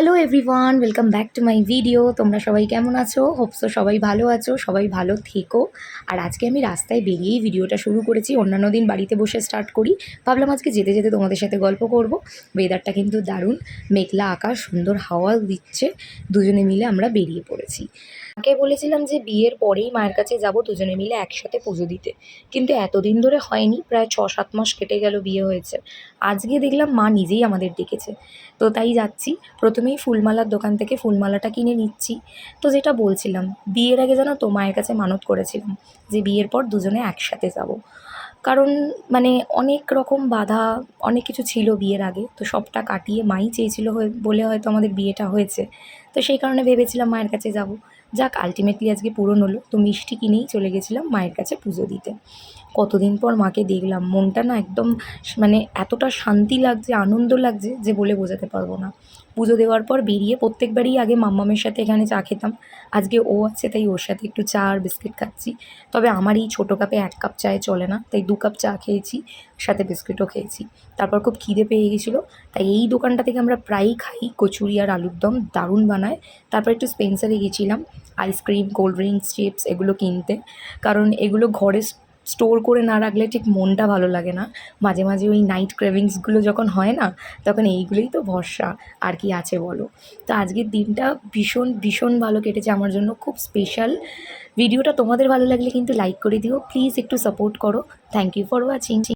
Hello everyone welcome back to my video তোমরা সবাই কেমন আছো? হোপসো সবাই ভালো আছো, সবাই ভালো থেকো। আর আজকে আমি রাস্তায় বেরিয়েই ভিডিওটা শুরু করেছি, অন্যান্য দিন বাড়িতে বসে স্টার্ট করি। ভাবলাম আজকে যেতে যেতে তোমাদের সাথে গল্প করব। ওয়েদারটা কিন্তু দারুণ, মেঘলা আকাশ, সুন্দর হাওয়া দিচ্ছে, দুজনে মিলে আমরা বেরিয়ে পড়েছি। মাকে বলেছিলাম যে বিয়ের পরেই মায়ের কাছে যাব, দুজনে মিলে একসাথে পুজো দিতে। কিন্তু এতদিন ধরে হয়নি, প্রায় ছ সাত মাস কেটে গেল বিয়ে হয়েছে। আজকে দেখলাম মা নিজেই আমাদের ডেকেছে। তো তাই যাচ্ছি। প্রথমেই ফুলমালার দোকান থেকে ফুলমালাটা কিনে নিচ্ছি। তো যেটা বলছিলাম, বিয়ের আগে জানো তো মায়ের কাছে মানত করেছিলাম যে বিয়ের পর দুজনে একসাথে যাব। কারণ মানে অনেক রকম বাধা, অনেক কিছু ছিল বিয়ের আগে, তো সবটা কাটিয়ে মাই চেয়েছিল বলে হয়তো আমাদের বিয়েটা হয়েছে। তো সেই কারণে ভেবেছিলাম মায়ের কাছে যাব। যাক আলটিমেটলি আজকে পূরণ হলো। তো মিষ্টি কিনেই চলে গেছিলাম মায়ের কাছে পুজো দিতে। কতদিন পর মাকে দেখলাম, মনটা না একদম মানে এতটা শান্তি লাগছে, আনন্দ লাগছে যে বলে বোঝাতে পারব না। পুজো দেওয়ার পর বেরিয়ে প্রত্যেকবারই আগে মাম্মামের সাথে এখানে চা খেতাম। আজকে ও আছে, তাই ওর সাথে একটু চা আর বিস্কিট খাচ্ছি। তবে আমার এই ছোটো কাপে এক কাপ চায়ে চলে না, তাই দু কাপ চা খেয়েছি, সাথে বিস্কিটও খেয়েছি। তারপর খুব খিদে পেয়ে গেছিল, তাই এই দোকানটা থেকে আমরা প্রায়ই খাই কচুরি আর আলুর দম, দারুণ বানায়। তারপর একটু স্পেন্সারে গেছিলাম আইসক্রিম কোল্ড ড্রিঙ্কস চিপস এগুলো কিনতে। কারণ এগুলো ঘরে স্টোর করে না রাখলে ঠিক মনটা ভালো লাগে না। মাঝে মাঝে ওই নাইট ক্রেভিংসগুলো যখন হয় না, তখন এইগুলোই তো ভরসা। আর কি আছে বলো? তো আজকের দিনটা ভীষণ ভীষণ ভালো কেটেছে আমার জন্য। খুব স্পেশাল ভিডিওটা তোমাদের ভালো লাগলে কিন্তু লাইক করে দিও। প্লিজ একটু সাপোর্ট করো। Thank you for watching